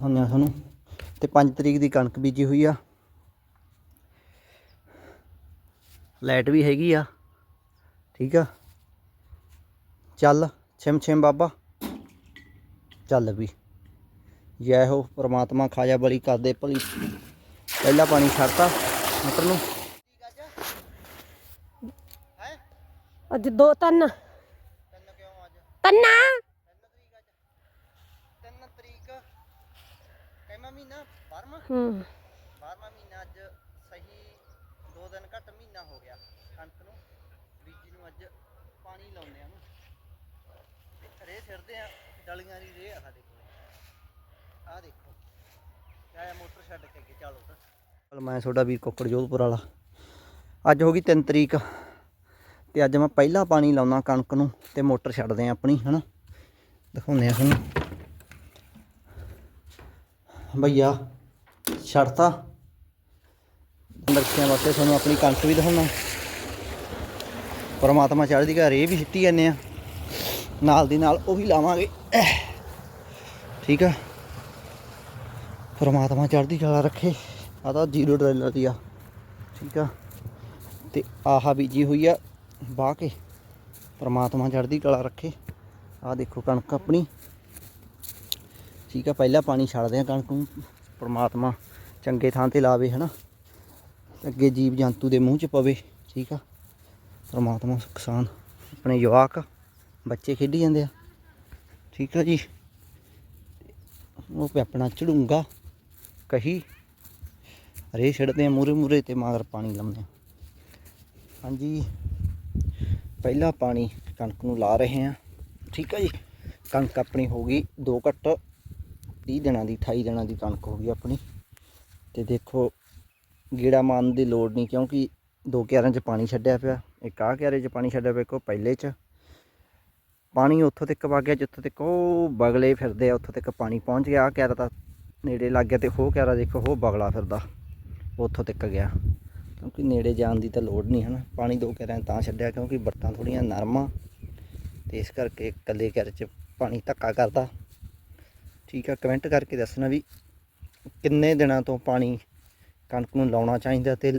ਹੁੰਨਿਆ ਤੁਹਾਨੂੰ। ਤੇ 5 ਤਰੀਕ ਦੀ ਕਣਕ ਬੀਜੀ ਹੋਈ ਆ। ਲਾਈਟ ਵੀ ਹੈਗੀ ਆ, ਠੀਕ ਆ। ਚੱਲ, ਛਿਮ ਛਿਮ ਬਾਬਾ। ਚੱਲ ਵੀ। ਜੈ ਹੋ ਪ੍ਰਮਾਤਮਾ ਖਾਜਾ ਬਲੀ ਕਰਦੇ ਭਲੀ। ਪਹਿਲਾ ਪਾਣੀ ਛੱਡਤਾ ਮਟਰ ਨੂੰ। ਅੱਜ ਦੋ ਤਿੰਨ। ਤਿੰਨ ਕਿਉਂ ਅੱਜ ਤੰਨਾ 3 ਤਰੀਕ ਕਿੰਨਾ ਮਹੀਨਾ 12ਵਾਂ ਹੂੰ। 12ਵਾਂ ਮਹੀਨਾ ਅੱਜ ਸਹੀ 2 ਦਿਨ ਘੱਟ ਮਹੀਨਾ ਹੋ ਗਿਆ ਕਣਕ ਨੂੰ। ਬੀਜੀ ਨੂੰ ਅੱਜ ਪਾਣੀ ਲਾਉਂਦੇ ਆ ਨੂੰ ਤੇ ਰੇ ਸਿਰਦੇ ਆ ਡਲੀਆਂ ਦੀ ਰੇ ਆ ਸਾਡੇ ਕੋਲ। ਆ ਦੇਖੋ ਆਇਆ ਮੋਟਰ ਛੱਡ ਕੇ ਅੱਗੇ ਚੱਲ ਉਧਰ। ਚਲ ਮੈਂ ਤੁਹਾਡਾ ਵੀਰ ਕੋਕੜ ਜੋਧਪੁਰ ਵਾਲਾ। ਅੱਜ ਹੋ ਗਈ 3 ਤਰੀਕ ਤੇ ਅੱਜ ਮੈਂ ਪਹਿਲਾ ਪਾਣੀ ਲਾਉਣਾ ਕਣਕ ਨੂੰ ਤੇ ਮੋਟਰ ਛੱਡਦੇ ਆ ਆਪਣੀ ਹਨਾ? ਦਿਖਾਉਂਦੇ ਆ ਤੁਹਾਨੂੰ। ਭਈਆ ਛੱਡਤਾ ਦਰਸ਼ਕਾਂ ਵਾਸਤੇ ਤੁਹਾਨੂੰ ਆਪਣੀ ਕਣਕ ਵੀ ਦਿਖਾਉਣਾ। ਪਰਮਾਤਮਾ ਚੜ੍ਹਦੀ ਘਰ ਇਹ ਵੀ ਸਿੱਟੀ ਜਾਂਦੇ ਆ। ਨਾਲ ਦੀ ਨਾਲ ਉਹ ਵੀ ਲਾਵਾਂਗੇ। ਠੀਕ ਆ? ਪਰਮਾਤਮਾ ਚੜ੍ਹਦੀ ਕਲਾ ਰੱਖੇ। ਆ ਤਾਂ ਜ਼ੀਰੋ ਡਰੈਲਰ ਦੀ ਆ। ਠੀਕ ਆ? ਤੇ ਆਹਾ ਬੀਜੀ ਹੋਈ ਆ ਵਾਹ ਕੇ। ਪਰਮਾਤਮਾ ਚੜ੍ਹਦੀ ਕਲਾ ਰੱਖੇ। ਆ ਦੇਖੋ ਕਣਕ ਆਪਣੀ। ਠੀਕ ਆ, ਪਹਿਲਾਂ ਪਾਣੀ ਛੱਡਦੇ ਆ ਕਣਕ ਨੂੰ, ਪਰਮਾਤਮਾ ਚੰਗੇ ਥਾਂ ਤੇ ਲਾਵੇ, ਹਨਾ। ਅੱਗੇ ਜੀਵ ਜੰਤੂ ਦੇ ਮੂੰਹ 'ਚ ਪਵੇ, ਠੀਕ ਆ। ਪਰਮਾਤਮਾ ਕਿਸਾਨ, ਆਪਣੇ ਯੁਵਾਕ ਬੱਚੇ ਖੇਡੀ ਜਾਂਦੇ ਆ। ਠੀਕ ਆ ਜੀ। ਉਹ ਪੇ ਆਪਣਾ ਝੜੂੰਗਾ, ਕਹੀ। ਰੇ ਛੱਡਦੇ ਆ ਮੂਰੇ ਮੂਰੇ ਤੇ ਮਗਰ ਪਾਣੀ ਲਾਉਂਦੇ ਆ। ਹਾਂਜੀ। ਪਹਿਲਾ ਪਾਣੀ ਕਣਕ ਨੂੰ ਲਾ ਰਹੇ ਆ। ਠੀਕ ਆ ਜੀ। ਕਣਕ ਆਪਣੀ ਹੋ ਗਈ 2 ਘੱਟ 30 ਦਿਨਾਂ ਦੀ 28 ਦਿਨਾਂ ਦੀ ਕਣਕ ਹੋ ਗਈ ਆਪਣੀ। ਤੇ ਦੇਖੋ, ਗੇੜਾ ਮਾਰਨ ਦੀ ਲੋੜ ਨਹੀਂ, ਕਿਉਂਕਿ ਦੋ ਕਿਆਰਿਆਂ 'ਚ ਪਾਣੀ ਛੱਡਿਆ ਪਿਆ। ਇੱਕ ਆਹ ਕਿਆਰੇ 'ਚ ਪਾਣੀ ਛੱਡਿਆ ਪਿਆ, ਇੱਕ ਉਹ ਪਹਿਲੇ 'ਚ। ਪਾਣੀ ਉੱਥੋਂ ਤੱਕ ਵਗ ਗਿਆ, ਜਿੱਥੋਂ ਤੱਕ ਉਹ ਬਗਲੇ ਫਿਰਦੇ ਆ, ਉੱਥੋਂ ਤੱਕ ਪਾਣੀ ਪਹੁੰਚ ਗਿਆ। ਆਹ ਕਿਆਰਾ ਤਾਂ ਨੇੜੇ ਲੱਗ ਗਿਆ ਤੇ ਉਹ ਕਿਆਰਾ ਦੇਖੋ, ਉਹ ਬਗਲਾ ਫਿਰਦਾ, ਉੱਥੋਂ ਤੱਕ ਗਿਆ। ਕਿਉਂਕਿ ਨੇੜੇ ਜਾਣ ਦੀ ਤਾਂ ਲੋੜ ਨਹੀਂ, ਹਨ। ਪਾਣੀ ਦੋ ਕਿਆਰਿਆਂ 'ਚ ਤਾਂ ਛੱਡਿਆ, ਕਿਉਂਕਿ ਬਰਤਾਂ ਥੋੜੀਆਂ ਨਰਮ। ਆ ਤੇ ਇਸ ਕਰਕੇ ਇਕੱਲੇ ਕਿਆਰੇ 'ਚ ਪਾਣੀ ਧੱਕਾ ਕਰਦਾ। ਠੀਕ ਆ ਕਮੈਂਟ ਕਰਕੇ ਦੱਸਣਾ ਵੀ ਕਿੰਨੇ ਦਿਨਾਂ ਤੋਂ ਪਾਣੀ ਕਣਕ ਨੂੰ ਲਾਉਣਾ ਚਾਹੀਦਾ ਤੇ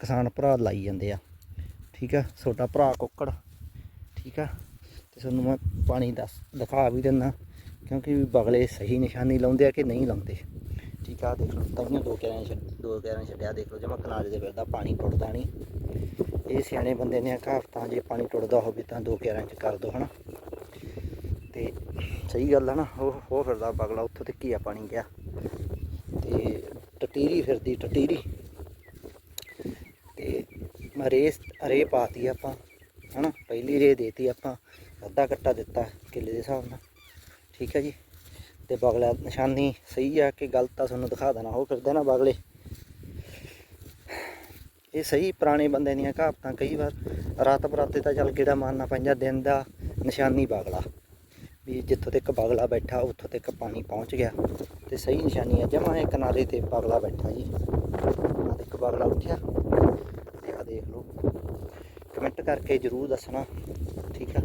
ਕਿਸਾਨ ਭਰਾ ਲਾਈ ਜਾਂਦੇ ਆ। ਠੀਕ ਆ, ਛੋਟਾ ਭਰਾ ਕੁੱਕੜ, ਠੀਕ ਆ, ਤੇ ਤੁਹਾਨੂੰ ਮੈਂ ਪਾਣੀ ਦੱਸ, ਦਿਖਾ ਵੀ ਦਿੰਦਾ, ਕਿਉਂਕਿ ਬਗਲੇ ਸਹੀ ਨਿਸ਼ਾਨੀ ਲਾਉਂਦੇ ਆ ਕਿ ਨਹੀਂ ਲਾਉਂਦੇ। ਠੀਕ ਆ, ਦੇਖ ਲਓ ਤਾਈਆਂ ਦੋ ਕਿਆਰਾਂ ਛੱਡ ਦੋ ਕਿਆਰਾਂ ਛੱਡਿਆ, ਦੇਖ ਲਓ, ਜਮਾ ਕਿਨਾਰੇ ਦੇ ਫਿਰਦਾ, ਪਾਣੀ ਟੁੱਟਦਾ ਨਹੀਂ। ਇਹ ਸਿਆਣੇ ਬੰਦੇ ਨੇ ਕਹਾਵਤਾਂ ਜੇ ਪਾਣੀ ਟੁੱਟਦਾ ਹੋਵੇ ਤਾਂ ਦੋ ਕਿਆਰਾਂ ਚ ਕਰ ਦੋ, ਹਨਾ। ਤੇ ਸਹੀ ਗੱਲ ਹੈ ਨਾ, ਉਹ ਉਹ ਫਿਰਦਾ ਬਗਲਾ, ਉੱਥੋਂ ਤੱਕ ਹੀ ਪਾਣੀ ਗਿਆ। ਤੇ ਟਟੀਰੀ ਫਿਰਦੀ, ਟਟੀਰੀ। ਤੇ ਮੈਂ ਰੇਸ ਰੇ ਪਾਤੀ ਆਪਾਂ, ਹਨਾ, ਪਹਿਲੀ ਰੇ ਦੇਤੀ ਆਪਾਂ, ਅੱਧਾ ਕੱਟਾ ਦਿੱਤਾ ਕਿੱਲੇ ਦੇ ਹਿਸਾਬ ਨਾਲ। ਠੀਕ ਹੈ ਜੀ? ਤੇ ਬਗਲਾ ਨਿਸ਼ਾਨੀ ਸਹੀ ਆ ਕਿ ਗਲਤ ਆ, ਤੁਹਾਨੂੰ ਦਿਖਾ ਦੇਣਾ, ਉਹ ਫਿਰਦੇ ਨਾ ਬਗਲੇ। ਇਹ ਸਹੀ ਪੁਰਾਣੇ ਬੰਦੇ ਦੀਆਂ ਕਹਾਵਤਾਂ ਕਈ ਵਾਰ ਰਾਤ ਬਰਾਤੇ ਤਾਂ ਚੱਲ ਗੇੜਾ ਮਾਰਨਾ ਪੈਂਦਾ, ਦਿਨ ਦਾ ਨਿਸ਼ਾਨੀ ਬਗਲਾ। ਵੀ ਜਿੱਥੋਂ ਤੱਕ ਬਗਲਾ ਬੈਠਾ, ਉੱਥੋਂ ਤੱਕ ਪਾਣੀ ਪਹੁੰਚ ਗਿਆ। ਤੇ ਸਹੀ ਨਿਸ਼ਾਨੀ ਹੈ ਜਮਾਂ ਇਹ ਕਿਨਾਰੇ ਤੇ ਬਗਲਾ ਬੈਠਾ ਜੀ। ਆ ਇੱਕ ਬਗਲਾ ਉੱਠਿਆ। ਤੇ ਆ ਦੇਖ ਲਓ। ਕਮੈਂਟ ਕਰਕੇ ਜਰੂਰ ਦੱਸਣਾ। ਠੀਕ ਆ?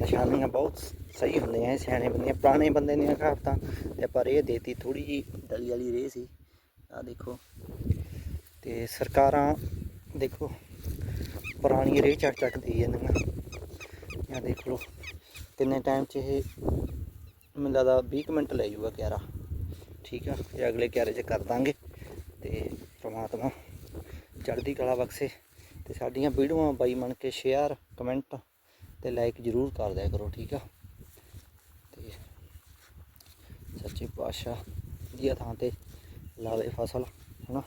ਨਿਸ਼ਾਨੀਆਂ ਬਹੁਤ ਸਹੀ ਹੁੰਦੀਆਂ ਇਹ ਸਿਆਣੇ ਬੰਦੇ, ਪੁਰਾਣੇ ਬੰਦੇ ਦੀਆਂ ਕਹਾਵਤਾਂ। ਤੇ ਪਰ ਇਹ ਦੇਤੀ ਥੋੜੀ ਜੀ ਡਲੀ ਵਾਲੀ ਰੇ ਸੀ। ਆ ਦੇਖੋ। ਤੇ ਸਰਕਾਰਾਂ, ਦੇਖੋ। ਪੁਰਾਣੀ ਰੇ ਚੱਕ ਚੱਕ ਦੇ ਜਾਂਦੀਆਂ ਆ ਦੇਖ ਲਓ। ਕਿੰਨੇ ਟਾਈਮ 'ਚ ਇਹ ਮੈਨੂੰ ਲੱਗਦਾ 20 ਕੁ ਮਿੰਟ ਲੈ ਜਾਊਗਾ ਕਿਆਰਾ। ਠੀਕ ਆ, ਇਹ ਅਗਲੇ ਕਿਆਰੇ 'ਚ ਕਰ ਦਾਂਗੇ। ਤੇ ਪ੍ਰਮਾਤਮਾ ਚੜ੍ਹਦੀ ਕਲਾ ਬਖਸ਼ੇ। ਤੇ ਸਾਡੀਆਂ ਵੀਡੀਓਆਂ ਬਾਈ ਬਣ ਕੇ ਸ਼ੇਅਰ ਕਮੈਂਟ ਤੇ ਲਾਈਕ ਜਰੂਰ ਕਰ ਦਿਆ ਕਰੋ, ਠੀਕ ਆ। ਤੇ ਸੱਚੇ ਪਾਤਸ਼ਾਹ ਵਧੀਆ ਥਾਂ ਤੇ ਲਾਵੇ ਫਸਲ, ਹਨਾ?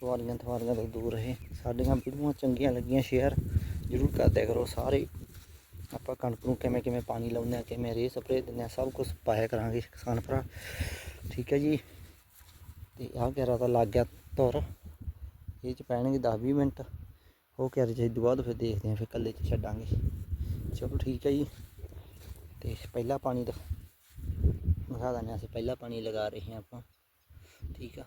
ਬਿਮਾਰੀਆਂ ਥਮਾਰੀਆਂ ਤੋਂ ਦੂਰ ਰਹੇ। ਸਾਡੀਆਂ ਵੀਡੀਓਆਂ ਚੰਗੀਆਂ ਲੱਗੀਆਂ ਸ਼ੇਅਰ ਜਰੂਰ ਕਰ ਦਿਆ ਕਰੋ ਸਾਰੇ। ਆਪਾਂ ਕਣਕ ਨੂੰ ਕਿਵੇਂ ਕਿਵੇਂ ਪਾਣੀ ਲਾਉਂਦੇ ਆ ਕਿਵੇਂ ਰੇ ਸਪਰੇਅ ਦਿੰਦੇ ਆ ਸਭ ਕੁਝ ਪਾਇਆ ਕਰਾਂਗੇ ਕਿਸਾਨ ਭਰਾ। ਠੀਕ ਹੈ ਜੀ। ਤੇ ਆਹ ਕਿਹੜਾ ਤਾਂ ਲੱਗ ਗਿਆ ਧੁਰ। ਇਹ ਚ ਪੈਣਗੇ 10 20 ਮਿੰਟ। ਉਹ ਕਿਹੜੇ ਜੇ ਬਾਅਦ ਫਿਰ ਦੇਖਦੇ ਆ ਫਿਰ ਕੱਲੇ ਚ ਛੱਡਾਂਗੇ। ਚਲੋ ਠੀਕ ਹੈ ਜੀ। ਤੇ ਪਹਿਲਾ ਪਾਣੀ ਦਾ, ਦਿਖਾ ਦਿੰਦੇ ਹਾਂ ਅਸੀਂ, ਪਹਿਲਾ ਪਾਣੀ ਲਗਾ ਰਹੇ ਹਾਂ ਆਪਾਂ। ਠੀਕ ਆ।